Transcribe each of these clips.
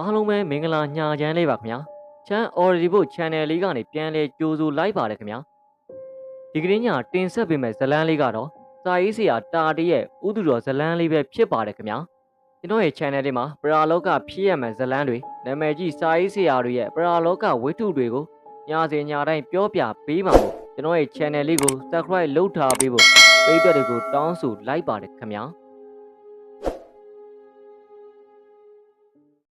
အားလုံးပဲမင်္ဂလာညာချမ်းလေးပါခင်ဗျာချမ်း already ဖို့ channel လေးကနေပြန်လဲကြိုးဆိုလိုက်ပါတယ်ခင်ဗျာဒီကနေ့ညတင်ဆက်ပေးမဲ့ဇတ်လန်းလေးကတော့စာရေးဆရာတာတရဲ့ဥဒုတော်ဇတ်လန်းလေးပဲဖြစ်ပါတယ်ခင်ဗျာကျွန်တော်ရဲ့ channel လေးမှာပရာလောကဖြစ်ရမဲ့ဇတ်လန်းတွေနာမည်ကြီးစာရေးဆရာတွေရဲ့ပရာလောကဝိတ္ထုတွေကိုညစဉ်ညတိုင်းပြောပြပေးမှာမို့ကျွန်တော်ရဲ့ channel လေးကို subscribe လုပ်ထားပေးဖို့ပရိသတ်တွေကိုတောင်းဆိုလိုက်ပါတယ်ခင်ဗျာ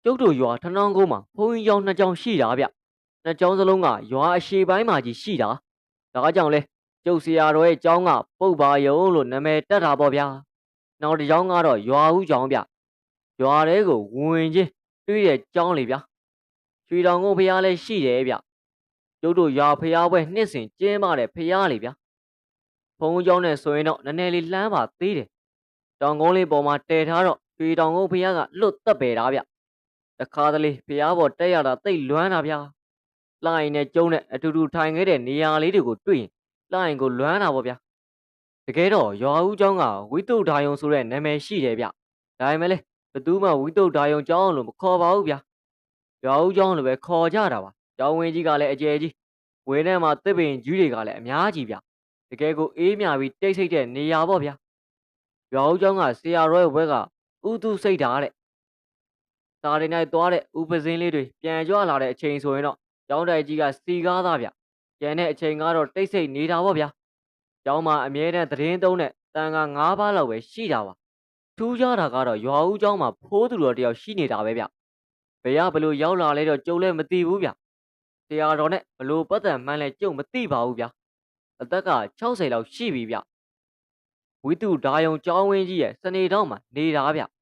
ကျုပ်တို့ရွာထနောင်းကုန်းမှာဘုန်းကြီးကျောင်းနှစ်ကျောင်းရှိတာဗျနှစ်ကျောင်းစလုံးကရွာအရှေ့ပိုင်းမှာကြီးရှိတာဒါကြောင့်လဲကျုပ်ဆရာတော်ရဲ့ကျောင်းကပုတ်ပါယုံလို့နာမည်တက်တာပေါ့ဗျာနောက်တစ်ကျောင်းကတော့ရွာဦးကျောင်းဗျရွာတဲကိုဝင်ချင်းတွေ့တဲ့ကျောင်းလေဗျာရွှေတောင်ကုန်းဖျားလဲရှိတယ်ဗျကျုပ်တို့ရွာဖျားပွဲနှစ်စဉ်ကျင်းပတဲ့ဖျားလေဗျာဘုန်းကြီးကျောင်းနဲ့ဆိုရင်တော့နည်းနည်းလေးလှမ်းပါသေးတယ်တောင်ကုန်းလေးပေါ်မှာတည်ထားတော့ရွှေတောင်ကုန်းဖျားကလွတ်တက်ပေတာဗျ တခါတလေဖျားပေါ်တက်ရတာတိတ်လွမ်းတာဗျာလိုင်းနဲ့ကျုံနဲ့အတူတူထိုင်ခဲ့တဲ့နေရာလေးတွေကိုတွေ့ရင်လိုင်းကိုလွမ်းတာပေါ့ဗျာတကယ်တော့ရွာဦးကျောင်းကဝိတုဒ္ဓါယုံဆိုတဲ့နာမည်ရှိတယ်ဗျဒါပေမဲ့လေဘသူမှဝိတုဒ္ဓါယုံကျောင်းလို့မခေါ်ပါဘူးဗျာရွာဦးကျောင်းလို့ပဲခေါ်ကြတာပါကျောင်းဝင်းကြီးကလည်းအကျယ်ကြီးဝင်းထဲမှာတစ်ပင်ကြီးတွေကလည်းအများကြီးဗျတကယ်ကိုအေးမြပြီးတိတ်ဆိတ်တဲ့နေရာပေါ့ဗျာရွာဦးကျောင်းကဆရာရောရဲ့ဘွဲကဥတုစိတ်ဓာတ်တဲ့ ဒါတွေနဲ့သွားတဲ့ဥပစင်းလေးတွေပြန်ကြွလာတဲ့အချိန်ဆိုရင်တော့ကျောင်းတိုက်ကြီးကစီကားသားဗျ။ကျန်တဲ့အချိန်ကတော့တိတ်ဆိတ်နေတာပေါ့ဗျာ။ကျောင်းမှာအမြဲတမ်းသတင်းသုံးတဲ့တန်ခါ၅ပါးလောက်ပဲရှိတာပါ။ထူးခြားတာကတော့ရွာဦးကျောင်းမှာဖိုးသူတော်တယောက်ရှိနေတာပဲဗျ။ဘယ်ရဘလို့ရောက်လာလဲတော့ကျုံလည်းမသိဘူးဗျ။တရားတော်နဲ့ဘလို့ပတ်သက်မှန်းလဲကျုံမသိပါဘူးဗျ။အသက်က60လောက်ရှိပြီဗျ။ဝိတုဓာယုံကျောင်းဝင်းကြီးရဲ့စနေတောင်းမှာနေတာဗျ။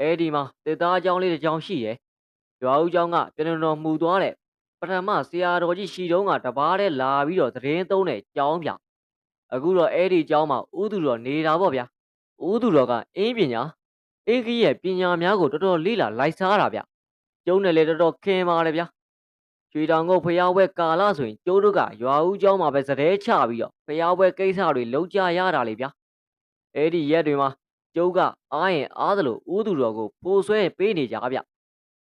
အဲဒီမှာတစ်သားအကြောင်းလေးတစ်ကြောင်းရှိတယ်။ရွာဦးเจ้าကပြန်တော်မူသွားတဲ့ပထမဆရာတော်ကြီးရှိတုံးကတပားတဲ့လာပြီးတော့သတင်းသုံးတဲ့ကျောင်းဗျ။အခုတော့အဲဒီကျောင်းမှာဥသူတော်နေတာပေါ့ဗျာ။ဥသူတော်ကအင်းပညာအင်းကြီးရဲ့ပညာများကိုတော်တော်လေးလာလိုက်စားတာဗျ။ကျုံးနဲ့လည်းတော်တော်ခင်ပါတယ်ဗျာ။ရွှေတောင်ကုတ်ဖျားပွဲကာလဆိုရင်ကျိုးတို့ကရွာဦးเจ้าမှာပဲစတဲ့ချပြီးတော့ဖျားပွဲကိစ္စတွေလုံးကြရတာလေဗျာ။အဲဒီရက်တွေမှာ ကျုပ်ကအားရင်အားသလိုဥသူတော်ကိုပိုဆွဲပေးနေကြဗျ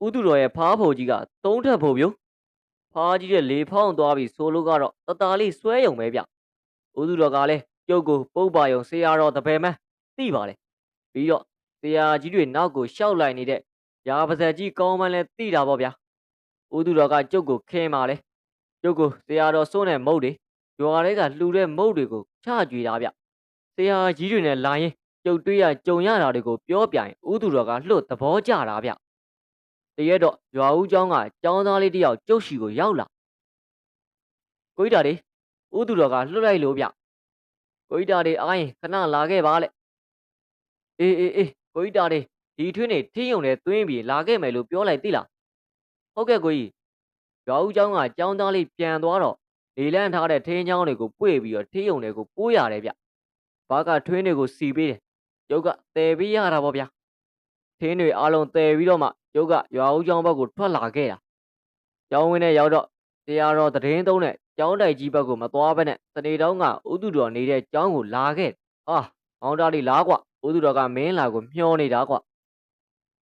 ဥသူတော်ရဲ့ဖားဖို့ကြီးကသုံးထပ်ဖို့မျိုးဖားကြီးတဲ့လေဖောင်းသွားပြီဆိုလို့ကတော့တတလေးဆွဲယုံပဲဗျဥသူတော်ကလည်းကျုပ်ကိုပုတ်ပါယုံဆရာတော်တပယ်မန်းသိပါလေပြီးတော့ဆရာကြီးတွေနောက်ကိုရှောက်လိုက်နေတဲ့ရာပါဇက်ကြီးကောင်းမှန်းလဲသိတာပေါ့ဗျာဥသူတော်ကကျုပ်ကိုခင်းပါလေကျုပ်ကိုဆရာတော်စွန့်တဲ့မုတ်တွေရွာတွေကလှူတဲ့မုတ်တွေကိုချကြွေတာဗျဆရာကြီးတွေနဲ့လာရင် ကြုံတွေ့ရကြုံရတာတွေကိုပြောပြရင်ဥသူတော်ကလှုပ်သဘောကျတာဗျတရက်တော့ရွာဦးကျောင်းကကျောင်းသားလေးတယောက်ကျုပ်ရှိကိုရောက်လာကိုကြီးတာလေးဥသူတော်ကလှုပ်လိုက်လို့ဗျကိုကြီးတာလေးအားရင်ခဏလာခဲ့ပါလေအေးအေးအေးကိုကြီးတာလေးဒီထွင်းနေထင်းယုံနဲ့သွင်းပြီးလာခဲ့မယ်လို့ပြောလိုက်သိလားဟုတ်ကဲ့ကိုကြီးရွာဦးကျောင်းကကျောင်းသားလေးပြန်သွားတော့လေလန့်ထားတဲ့ထင်းချောင်းတွေကိုပွေ့ပြီးတော့ထင်းယုံတွေကိုပိုးရတယ်ဗျဘာကထွင်းတွေကိုစီပေးတယ် ကျုပ်ကတည်ပြီးရတာပေါ့ဗျာထင်းတွေအားလုံးတည်ပြီးတော့မှကျုပ်ကရွာဦးကျောင်းဘက်ကိုထွက်လာခဲ့တာကျောင်းဝင်းနဲ့ရောက်တော့တရားတော်သတင်းသုံးတဲ့ကျောင်းတိုက်ကြီးဘက်ကိုမသွားဘဲနဲ့စနေတောင်းကဥသူတော်နေတဲ့ကျောင်းကိုလာခဲ့အာမောင်တားလေးလားကွဥသူတော်ကမင်းလာကိုမျှောနေတာကွ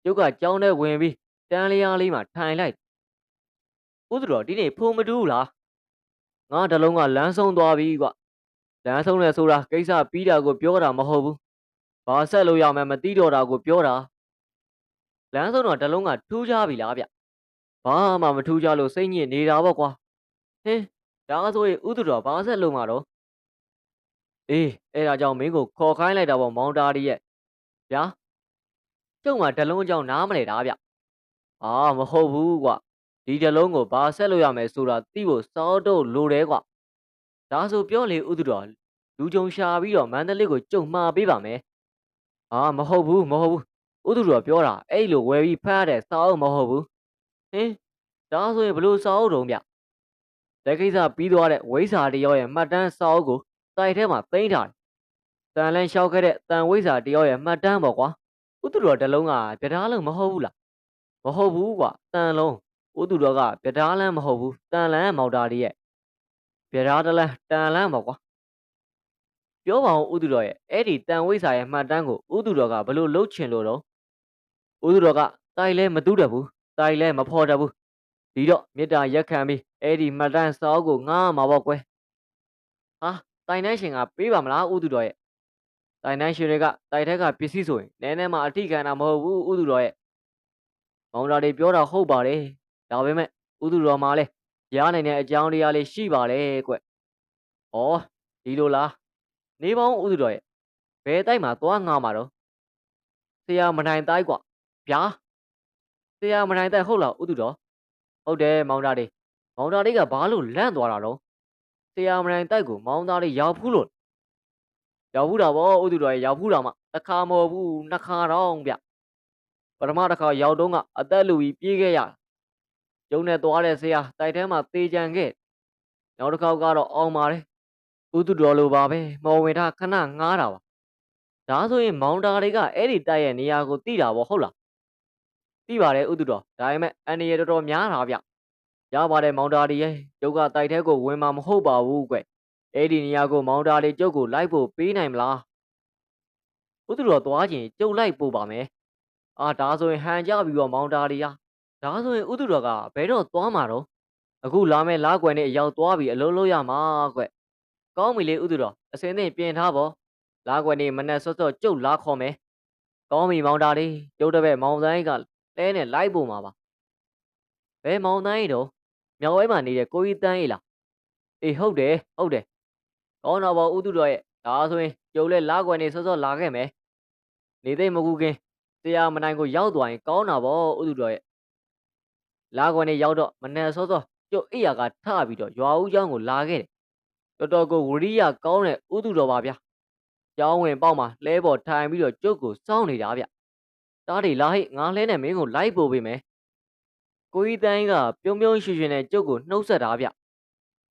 ကျုပ်ကကျောင်းထဲဝင်ပြီးတန်းလျားလေးမှာထိုင်လိုက်ဥသူတော်ဒီနေ့ဖုံမတူးလားငါတလုံးကလမ်းဆုံးသွားပြီကွလမ်းဆုံးလဲဆိုတာကိစ္စပြီးတာကိုပြောတာမဟုတ်ဘူး ဘာဆက်လို့ရမယ်မသိတော့တာကိုပြောတာလမ်းဆုံးတော့တလုံးကထူးခြားပြီလားဗျဘာမှမထူးခြားလို့စိတ်ညစ်နေတာပေါ့ကွာဟင်းဒါဆိုရင်ဥဒတော်ဘာဆက်လို့မှာတော့အေးအဲ့ဒါကြောင့်မင်းကိုခေါ်ခိုင်းလိုက်တာပေါ့မောင်တာရီရဲ့ဗျာကျုံမှာတလုံးကြောင့်နားမလဲတာဗျအာမဟုတ်ဘူးကွာဒီတလုံးကိုဘာဆက်လို့ရမယ်ဆိုတာသိဖို့စောတော့လိုတယ်ကွာဒါဆိုပြောလေဥဒတော်လူကြုံရှာပြီးတော့မန္တလေးကိုကြုံမှားပေးပါမယ် အာမဟုတ်ဘူးမဟုတ်ဘူးဥဒုတော်ပြောတာအဲ့လိုဝယ်ပြီးဖတ်ရတဲ့စာအုပ်မဟုတ်ဘူးဟင်းဒါဆိုရင်ဘလို့စာအုပ်တုံးဗျလက်ကိစ္စပြီးသွားတဲ့ဝိဇ္ဇာတယောက်ရဲ့မှတ်တမ်းစာအုပ်ကိုတိုက်ထဲမှာသိမ်းထားတယ်တန်လန်းလျှောက်ခဲ့တဲ့တန်ဝိဇ္ဇာတယောက်ရဲ့မှတ်တမ်းပေါ့ကွာဥဒုတော်တစ်လုံးကပြဓားလုံးမဟုတ်ဘူးလားမဟုတ်ဘူးကွာတန်လုံးဥဒုတော်ကပြဓားလန်းမဟုတ်ဘူးတန်လန်းမော်တာလေးရဲ့ပြဓားတလန်းတန်လန်းပေါ့ကွာ ပြောပါအောင်ဥသူတော်ရဲ့အဲ့ဒီတန်ဝိဇ္ဇာရဲ့မှတ်တမ်းကိုဥသူတော်ကဘလို့လှုပ်ချင်လို့တော့ဥသူတော်ကတိုက်လဲမတူးတတ်ဘူးတိုင်လည်းမဖော်တတ်ဘူးဒီတော့မေတ္တာရက်ခံပြီးအဲ့ဒီမှတ်တမ်းစာအုပ်ကိုငားမှာပေါ့ကွယ်ဟာတိုင်တန်းရှင်ကပေးပါမလားဥသူတော်ရဲ့တိုင်တန်းရှင်တွေကတိုင်ထက်ကပစ္စည်းဆိုရင်နည်းနည်းမှအထိခံတာမဟုတ်ဘူးဥသူတော်ရဲ့မောင်တာတွေပြောတာဟုတ်ပါတယ်ဒါပေမဲ့ဥသူတော်မှာလဲရနိုင်တဲ့အကြောင်းတရားလေးရှိပါလေကွဩဒီလိုလား နေပေါင်းဥသူတော်ရဲ့ဘယ်တိုက်မှာသွားငားမှာတော့ဆရာမနိုင်တိုက်ကွာဗျာဆရာမနိုင်တိုက်ဟုတ်လားဥသူတော်ဟုတ်တယ်မောင်တာတွေမောင်တာတွေကဘာလို့လန့်သွားတာတော့ဆရာမနိုင်တိုက်ကိုမောင်သားတွေရောက်ဖူးလို့ရောက်ဖူးတာဗောဥသူတော်ရဲ့ရောက်ဖူးတာမှတစ်ခါမဟုတ်ဘူးနှစ်ခါတော့ဗျပထမတစ်ခါရောက်တော့ကအသက်လူကြီးပြေးခဲ့ရကျုံနဲ့သွားတဲ့ဆရာတိုက်ထဲမှာတေးကြံခဲ့နောက်တစ်ခေါက်ကတော့အောင်ပါတယ် ဥသူတော်လိုပါပဲမော်ဝင်ထားခဏငားတာပါဒါဆိုရင်မောင်တာတွေကအဲ့ဒီတိုက်ရဲ့နေရာကိုတိတာဗောဟုတ်လားတိပါတယ်ဥသူတော်ဒါပေမဲ့အန်ဒီရတော်တော်များတာဗျရပါတယ်မောင်တာတွေရဲ့ကျုပ်ကတိုက်ထဲကိုဝင်မှာမဟုတ်ပါဘူးကွအဲ့ဒီနေရာကိုမောင်တာတွေကျုပ်ကိုလိုက်ဖို့ပေးနိုင်မလားဥသူတော်သွားခြင်းကျုပ်လိုက်ပို့ပါမယ်အာဒါဆိုရင်ဟန်ကြပြီးတော့မောင်တာတွေရဒါဆိုရင်ဥသူတော်ကဘယ်တော့သွားမှာတော့အခုလာမဲ့လားကွယ်နဲ့ရောက်သွားပြီးအလုံးလို့ရမှာကွ ကောင်းပြီလေဥသူတော်အစင်းသင်ပြင်ထားပေါ့လာခွက်နေမနဲ့စော့စော့ကျုပ်လာခေါ်မယ်ကောင်းပြီမောင်တာလေးကျုပ်တပည့်မောင်ဆိုင်ကလဲနဲ့လိုက်ပုံမှာပါဘယ်မောင်တိုင်းတော့မြောက်ဝဲမှာနေတဲ့ကိုကြီးတန်းအေးလားအေးဟုတ်တယ်ဟုတ်တယ်ကောင်းတော့ဗောဥသူတော်ရဲ့ဒါဆိုရင်ကျုပ်လည်းလာခွက်နေစော့စော့လာခဲ့မယ်နေသိမ့်မကူခင်တရားမနိုင်ကိုရောက်သွားရင်ကောင်းတာဗောဥသူတော်ရဲ့လာခွက်နေရောက်တော့မနဲ့စောစောကျုပ်အိယာကထပြီးတော့ရွာဦးကျောင်းကိုလာခဲ့တယ် တော်တော်ကိုဝရိယကောင်းတဲ့ဥသူတော်ပါဗျာကျောင်းဝင်ပေါက်မှာလဲပေါ်ထိုင်ပြီးတော့ကျုပ်ကိုစောင်းနေတာဗျတားတွေလာဟိငါလဲနဲ့မင်းကိုလိုက်ပို့ပေးမယ်ကိုကြီးတန်းကပြုံးပြုံးရွှေရွှေနဲ့ကျုပ်ကိုနှုတ်ဆက်တာဗျ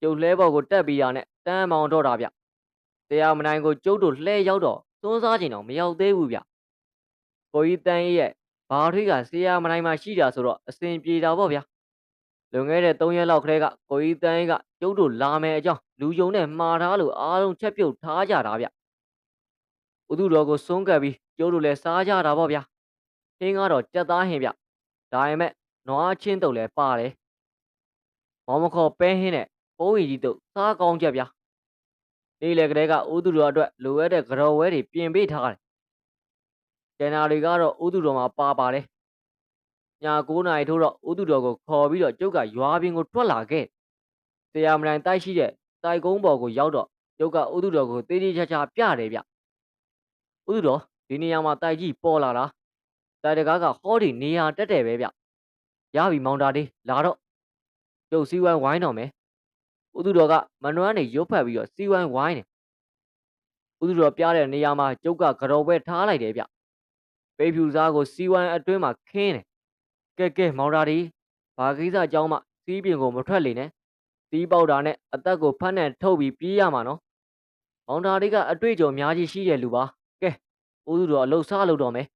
ကျုပ်လဲပေါ်ကိုတက်ပြီးရနဲ့တန်းမောင်တော့တာဗျတရားမနိုင်ကိုကျုပ်တို့လှဲရောက်တော့သွန်းစားချင်တော့မရောက်သေးဘူးဗျကိုကြီးတန်းရဲ့ဘာထွေးကဆရာမနိုင်မှရှိတာဆိုတော့အစဉ်ပြေတာပေါ့ဗျာ လွန်ခဲ့တဲ့3ရက်လောက်ကလေးကကိုကြီးတန်းကကျုပ်တို့လာမယ်အကြောင်းလူယုံနဲ့မှားထားလို့အားလုံးချက်ပြုတ်ထားကြတာဗျဥသူတော်ကိုစွန်းကပ်ပြီးကျုပ်တို့လည်းစားကြတာပေါ့ဗျာဟင်းကတော့ကြက်သားဟင်းဗျဒါပေမဲ့နွားချင်းတုပ်လည်းပါတယ်မောင်မခေါ်ပဲဟင်းနဲ့ပိုးရီကြီးတုပ်စားကောင်းကြက်ဗျာနေ့လေကလေးကဥသူတော်အတွက်လိုအပ်တဲ့ကြော်ဝဲတွေပြင်ပေးထားတယ်ကျန်တာတွေကတော့ဥသူတော်မှာပါပါတယ် ညာ9နာရီထိုးတော့ဥသူတော်ကိုခေါ်ပြီးတော့ကျုပ်ကရွာပြင်ကိုထွက်လာခဲ့တရားမနိုင်တိုက်ရှိတဲ့တိုက်ကုန်းပေါ်ကိုရောက်တော့ကျုပ်ကဥသူတော်ကိုတေးသေးချာချာပြတယ်ဗျဥသူတော်ဒီနေရာမှာတိုက်ကြီးပေါ်လာတာတိုက်တကားကဟောဒီနေရာတက်တယ်ပဲဗျရပြီမောင်တာလေးလာတော့ကျုပ်စီဝိုင်းဝိုင်းတော့မယ်ဥသူတော်ကမနွမ်းနေရုပ်ဖက်ပြီးတော့စီဝိုင်းဝိုင်းတယ်ဥသူတော်ပြတဲ့နေရာမှာကျုပ်ကကြော်ပွဲထားလိုက်တယ်ဗျပေဖြူစားကိုစီဝိုင်းအတွင်းမှာခင်းတယ် ကဲကဲမောင်တာဒီဘာကိစ္စအကြောင်းမှစီးပြင်ကိုမထွက်လေနဲ့စီးပေါက်တာနဲ့အသက်ကိုဖတ်နဲ့ထုတ်ပြီးပြေးရမှာနော်မောင်တာဒီကအတွေ့အကြုံအများကြီးရှိတဲ့လူပါကဲဥသူတော်အလုတ်စားလို့တော့မယ်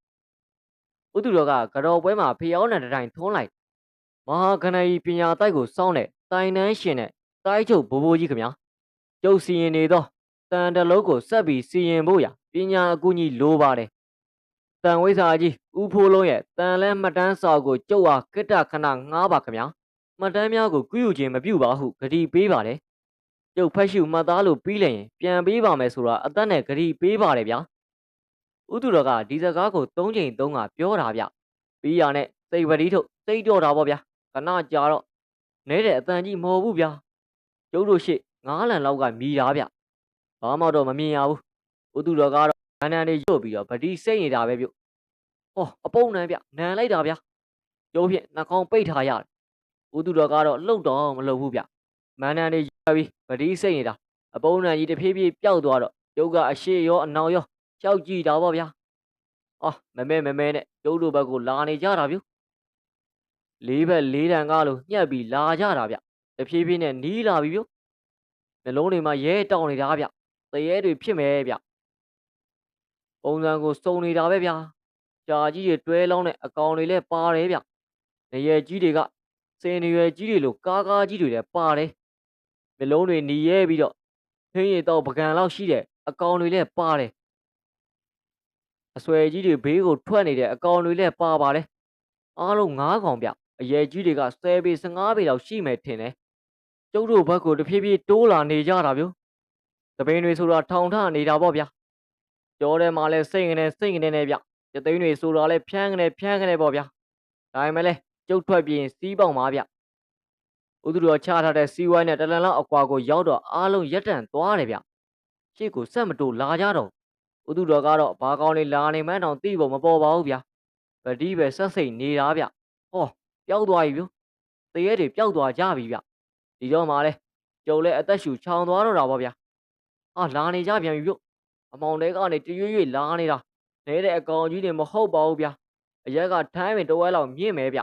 ဥသူတော်ကကြော်ပွဲမှာဖျောင်းတဲ့တိုင်ထွန်းလိုက်မဟာခဏကြီးပညာတိုက်ကိုစောင်းတဲ့တိုင်တန်းရှင်တဲ့တိုက်ချုပ်ဘိုးဘိုးကြီးခင်ဗျာကျုပ်စီရင်နေသောတန်တလုံးကိုဆက်ပြီးစီရင်ဖို့ရပညာအကူအညီလိုပါတယ် တန်ဝိဇ္ဇာကြီးဦးဖိုးလုံးရဲ့တန်လဲမှတ်တမ်းစာကိုကျုပ်ဟာကိတ္တခဏငားပါခင်ဗျာမှတ်တမ်းများကိုကုယူခြင်းမပြုပါဟုဂတိပေးပါတယ်ကျုပ်ဖက်ရှုမှတ်သားလို့ပြီးလိုက်ရင်ပြန်ပေးပါမယ်ဆိုတာအသက်နဲ့ဂတိပေးပါတယ်ဗျာဥသူတော်ကဒီစကားကို၃ချိန်သုံးကပြောတာဗျပြီးရနဲ့စိတ်ပတိထုတ်စိတ်တော့တာပေါ့ဗျာခဏကြာတော့နဲတဲ့အတန်ကြီးမဟုတ်ဘူးဗျာကျုပ်တို့ရှိငားလန်လောက်ကမြည်တာဗျဘာမှတော့မမြင်ရဘူးဥသူတော်ကတော့ နန်းနန်းလေးရွတ်ပြီးတော့ဗတိစိတ်နေတာပဲပြုတ်ဟောအပုံနန်းဗျနန်းလိုက်တာဗျကျုပ်ဖြင့်နှာခေါင်းပိတ်ထားရတယ်ဥသူတော်ကတော့လှုပ်တော့မလှုပ်ဘူးဗျမန်းနန်းလေးရွတ်ပြီးဗတိစိတ်နေတာအပုံနန်းကြီးတဖြည်းဖြည်းပျောက်သွားတော့ကျုပ်ကအရှိရောအနောက်ရောရှောက်ကြည့်တာပေါ့ဗျာအော်မမဲမမဲနဲ့ကျုပ်တို့ဘက်ကိုလာနေကြတာဗျလေးဘက်လေးတန်ကားလို့ညှက်ပြီးလာကြတာဗျတဖြည်းဖြည်းနဲ့နီးလာပြီဗျနှလုံးတွေမှာရဲတောင်းနေတာဗျသရဲတွေဖြစ်မယ်ဗျ ပုံစံကိုစုံနေတာပဲဗျာကြာကြီးတွေတွဲလောင်းတဲ့အကောင်တွေလည်းပါတယ်ဗျနေရကြီးတွေကစင်ရွယ်ကြီးတွေလိုကားကားကြီးတွေလည်းပါတယ်နှလုံးတွေหนีရဲပြီးတော့ခင်းရည်တော့ပကံလောက်ရှိတဲ့အကောင်တွေလည်းပါတယ်အဆွဲကြီးတွေဘေးကိုထွက်နေတဲ့အကောင်တွေလည်းပါပါတယ်အားလုံး၅កောင်ဗျ အရေးကြီးတွေက10ပေ15ပေလောက်ရှိမယ်ထင်တယ်ကျုပ်တို့ဘက်ကိုတဖြည်းဖြည်းတိုးလာနေကြတာဗျသပင်းတွေဆိုတာထောင်ထနေတာပေါ့ဗျာ ကြောထဲမှာလဲစိတ်ငနေစိတ်ငနေနဲ့ဗျရသိန်းတွေဆိုတာလဲဖြန်းငနေဖြန်းငနေပေါ့ဗျာဒါပေမဲ့လဲကျုပ်ထွက်ပြီးရင်စီးပေါက်မှာဗျဥဒုတော်ချထားတဲ့စီးဝိုင်းနဲ့တလန်လောက်အကွာကိုရောက်တော့အားလုံးရက်တန့်သွားတယ်ဗျရှေ့ကိုဆက်မတိုးလာကြတော့ဥဒုတော်ကတော့ဘာကောင်းလေးလာနေမှန်းတောင်သိဖို့မပေါ်ပါဘူးဗျပတိပဲဆက်စိတ်နေတာဗျဟောပျောက်သွားပြီဗျတရေတွေပျောက်သွားကြပြီဗျဒီတော့မှလဲကျုံလဲအသက်ရှူချောင်သွားတော့တာပေါ့ဗျဟာလာနေကြပြန်ပြီဗျ အမောင်တဲကနေတရွေ့ရွေ့လာနေတာနဲတဲ့အကောင်ကြီးတွေမဟုတ်ပါဘူးဗျအရက်ကထမ်းပင်တဝဲလောက်မြင့်မဲဗျ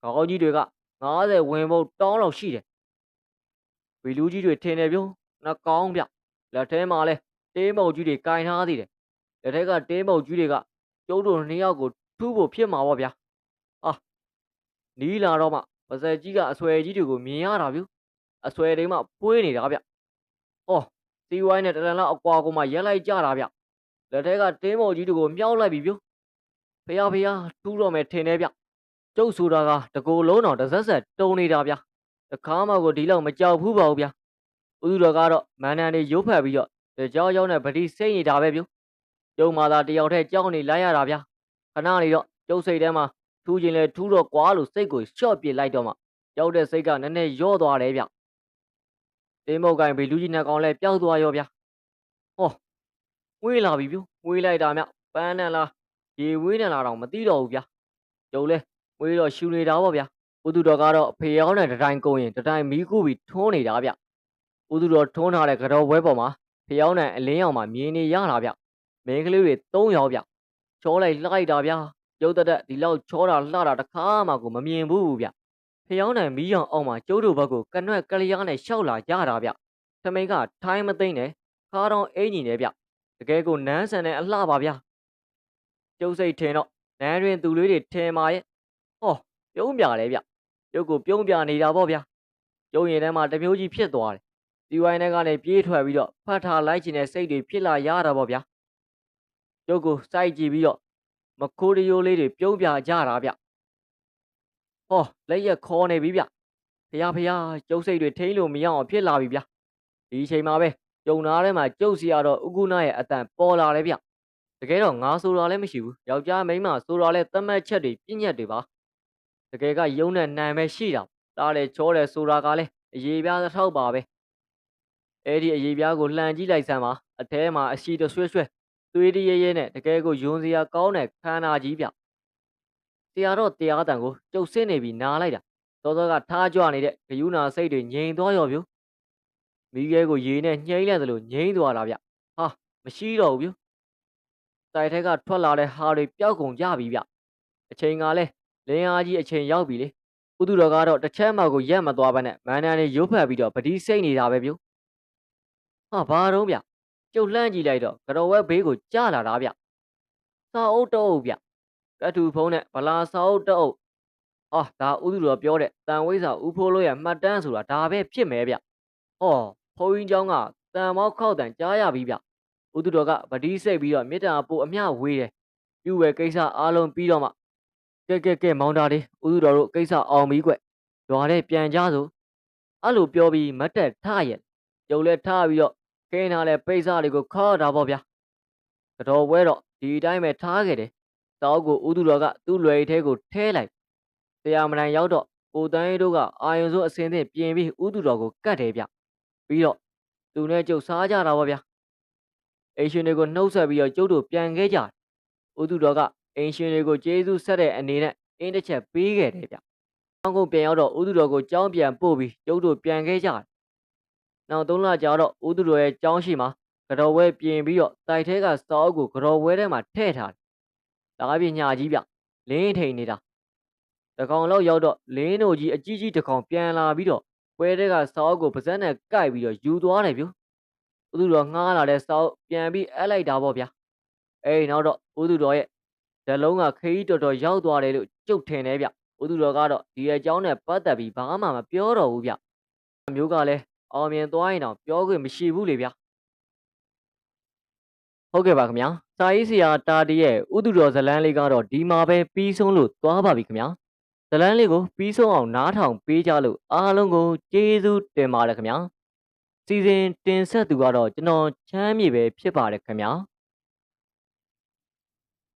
ခေါင်းကြီးတွေက90ဝင်ဖို့တောင်းလောက်ရှိတယ်ဝီလူကြီးတွေထင်တယ်ဗျနှကောင်းဗျလက်ထဲမှာလဲတေးမုံကြီးတွေကင်ထားသေးတယ်လက်ထက်ကတေးမုံကြီးတွေကကျုပ်တို့နှစ်ယောက်ကိုထူးဖို့ဖြစ်မှာပေါ့ဗျာအာနီးလာတော့မှပါဇက်ကြီးကအဆွဲကြီးတွေကိုမြင်ရတာဗျအဆွဲတွေမှပွေးနေတာဗျဟော စီဝိုင်းနဲ့တရန်လောက်အကွာကိုမှရက်လိုက်ကြတာဗျလက်ထဲကတင်းမုံကြီးတွေကိုမြောက်လိုက်ပြီဗျဖះဖះထူးတော့မယ်ထင်တယ်ဗျကျုပ်ဆိုတာကတကိုယ်လုံးတော်တစ်ဆက်ဆက်တုံနေတာဗျတခါမှကိုဒီလောက်မကြောက်ဘူးပါဘူးဗျဥဒုတော်ကတော့မန္တန်တွေရုပ်ဖက်ပြီးတော့ကြောက်ကြောက်နဲ့ဗတိစိတ်နေတာပဲဗျကျုံမာသာတယောက်တည်းကြောက်နေလိုက်ရတာဗျခဏနေတော့ကျုပ်စိတ်ထဲမှာထူးခြင်းလဲထူးတော့ကွာလို့စိတ်ကိုရှော့ပစ်လိုက်တော့မှရောက်တဲ့စိတ်ကနည်းနည်းရော့သွားတယ်ဗျ တင်းမုတ်ကိုင်ဘေလူကြီးနှစ်ကောင်လဲပျောက်သွားရောဗျဟောဝေးလာပြီဗျဝေးလိုက်တာမြပန်းနန်လားရေဝေးနန်လားတော့မသိတော့ဘူးဗျကျုံလဲဝေးတော့ရှူနေတာပေါ့ဗျဥဒုတော်ကတော့ဖေရောင်းတဲ့တတိုင်းကုန်ရင်တတိုင်းမီးကူပြီးထွန်းနေတာဗျဥဒုတော်ထွန်းထားတဲ့ကတော့ဘွဲပေါ်မှာဖေရောင်းတဲ့အလင်းရောင်မှာမြင်နေရတာဗျမင်းကလေးတွေ၃ယောက်ဗျချောလိုက်လိုက်တာဗျရုပ်တရက်ဒီလောက်ချောတာလှတာတခါမှကိုမမြင်ဘူးဗျ ဖျောင်းနိုင်မီးရောင်အောင်မှာကျိုးတို့ဘက်ကိုကနွက်ကလျားနဲ့ရှောက်လာကြတာဗျထမိန်ကထိုင်းမသိမ့်နဲ့ခါတော့အင်းကြီးနဲ့ဗျတကယ်ကိုနန်းဆန်တဲ့အလှပါဗျကျုပ်စိတ်ထင်တော့နန်းတွင်သူလေးတွေထင်ပါရဲ့ဟောပြုံးပြတယ်ဗျကျုပ်ကိုပြုံးပြနေတာပေါ့ဗျကျုံရင်ထဲမှာတမျိုးကြီးဖြစ်သွားတယ်ဒီဝိုင်းထဲကနေပြေးထွက်ပြီးတော့ဖတ်ထားလိုက်ချင်တဲ့စိတ်တွေဖြစ်လာရတာပေါ့ဗျကျုပ်ကိုစိုက်ကြည့်ပြီးတော့မခိုးတရိုးလေးတွေပြုံးပြကြတာဗျ ဟောလက်ရက်ခေါ်နေပြီဗျဖះဖះကျုပ်စိတ်တွေထိမ့်လို့မရအောင်ဖြစ်လာပြီဗျဒီအချိန်မှာပဲကျုံသားထဲမှာကျုပ်စီရတော့ဥကုနာရဲ့အတန်ပေါ်လာတယ်ဗျတကယ်တော့ငါဆိုတာလည်းမရှိဘူးယောက်ျားမိန်းမဆိုတာလည်းသတ်မှတ်ချက်တွေပြည့်ညက်တွေပါတကယ်ကယုံနဲ့နံပဲရှိတာတားတယ်ချောတယ်ဆိုတာကလည်းအရေးပြားတစ်ထောက်ပါပဲအဲ့ဒီအရေးပြားကိုလှန်ကြည့်လိုက်စမ်းပါအထဲမှာအရှိတဆွဲဆွဲသွေးတရဲရဲနဲ့တကယ်ကိုယွန်စရာကောင်းတဲ့ခန္ဓာကြီးဗျ တရားတော့တရားတန်ကိုကျုပ်ဆင်းနေပြီးနားလိုက်တာစောစောကထားကြွနေတဲ့ဂယုနာစိတ်တွေငြိမ်သွားရောဗျမိခဲကိုရေနဲ့ညှိမ့်လိုက်သလိုငြိမ်သွားတာဗျဟာမရှိတော့ဘူးဗျတိုက်ထက်ကထွက်လာတဲ့ဟာတွေပျောက်ကုန်ကြပြီဗျအချိန်ကလည်းလင်းအားကြီးအချိန်ရောက်ပြီလေဥဒုတော်ကတော့တစ်ချက်မှကိုရက်မသွားဘဲနဲ့မန္တန်လေးရုပ်ဖက်ပြီးတော့ပတိစိတ်နေတာပဲဗျဟာဘာတော့ဗျကျုပ်လှမ်းကြည့်လိုက်တော့ကတော်ဝဲဘေးကိုကြားလာတာဗျစာအုပ်တော့ဗျ ကတ်ထူဖုံးနဲ့ဗလာစာအုပ်တော့အော်ဒါဥဒုတော်ပြောတဲ့တန်ဝိဇ္ဇာဥဖိုးလို့ရမှတ်တမ်းဆိုတာဒါပဲဖြစ်မယ်ဗျဟောဘုန်းကြီးเจ้าကတန်မောက်ခောက်တန်ကြားရပြီဗျဥဒုတော်ကဗတိစိတ်ပြီးတော့မေတ္တာပို့အမျှဝေးတယ်ပြုဝဲကိစ္စအားလုံးပြီးတော့မှကဲကဲကဲမောင်တာလေးဥဒုတော်တို့ကိစ္စအောင်ပြီကွရွာတဲ့ပြန်ကြစို့အဲ့လိုပြောပြီးမတ်တက်ထရဲ့ကျုပ်လည်းထားပြီးတော့ခင်းထားတဲ့ပိတ်စားတွေကိုခါတာပေါ့ဗျာတော်ဝဲတော့ဒီအတိုင်းပဲထားခဲ့တယ် တောက်ကိုဥဒုတော်ကသူ့လွယ်ထဲကိုထဲလိုက်တရားမနိုင်ရောက်တော့ကိုတန်းရီတို့ကအာယုံစိုးအစင်းသင့်ပြင်ပြီးဥဒုတော်ကိုကတ်တယ်ဗျပြီးတော့သူနဲ့ကျုပ်စားကြတာပေါ့ဗျာအိမ်ရှင်တွေကိုနှုတ်ဆက်ပြီးတော့ကျုပ်တို့ပြန်ခဲ့ကြတယ်ဥဒုတော်ကအင်ရှင်တွေကိုကျေးဇူးဆက်တဲ့အနေနဲ့အင်းတစ်ချက်ပေးခဲ့တယ်ဗျ။တောင်းကုန်ပြန်ရောက်တော့ဥဒုတော်ကိုကြောင်းပြန်ပို့ပြီးကျုပ်တို့ပြန်ခဲ့ကြတယ်။နောက်သုံးလကြာတော့ဥဒုတော်ရဲ့ကြောင်းရှိမှာကတော်ဝဲပြင်ပြီးတော့တိုက်ထဲကစောအုပ်ကိုကတော်ဝဲထဲမှာထည့်ထားတယ်။ ဒါကပြညာကြီးဗျ။လင်းထိန်နေတာ။တကောင်လောက်ရောက်တော့လင်းတို့ကြီးအကြီးကြီးတကောင်ပြန်လာပြီးတော့ပွဲထဲကစောအုပ်ကိုပါဇက်နဲ့ကိုက်ပြီးတော့ယူသွားတယ်ဗျ။ဥဒုတော်ငှားလာတဲ့စောအုပ်ပြန်ပြီးအပ်လိုက်တာပေါ့ဗျာ။အေးနောက်တော့ဥဒုတော်ရဲ့ဇလုံးကခရီးတော်တော်ရောက်သွားတယ်လို့ကျုပ်ထင်တယ်ဗျ။ဦးသူတော်ကတော့ဒီအကြောင်းနဲ့ပတ်သက်ပြီးဘာမှမပြောတော့ဘူးဗျ။မျိုးကလည်းအောင်မြင်သွားရင်တော့ပြောခွင့်မရှိဘူးလေဗျ။ ဟုတ်ကဲ့ပါခင်ဗျာ။စာရေးဆရာတာတီရဲ့ဥသူတော်ဇလန်းလေးကတော့ဒီမှာပဲပြီးဆုံးလို့သွားပါပြီခင်ဗျာ။ဇလန်းလေးကိုပြီးဆုံးအောင်နားထောင်ပေးကြလို့အားလုံးကိုကျေးဇူးတင်ပါတယ်ခင်ဗျာစီစဉ်တင်ဆက်သူကတော့ကျွန်တော်ချမ်းမြေပဲဖြစ်ပါတယ်ခင်ဗျာ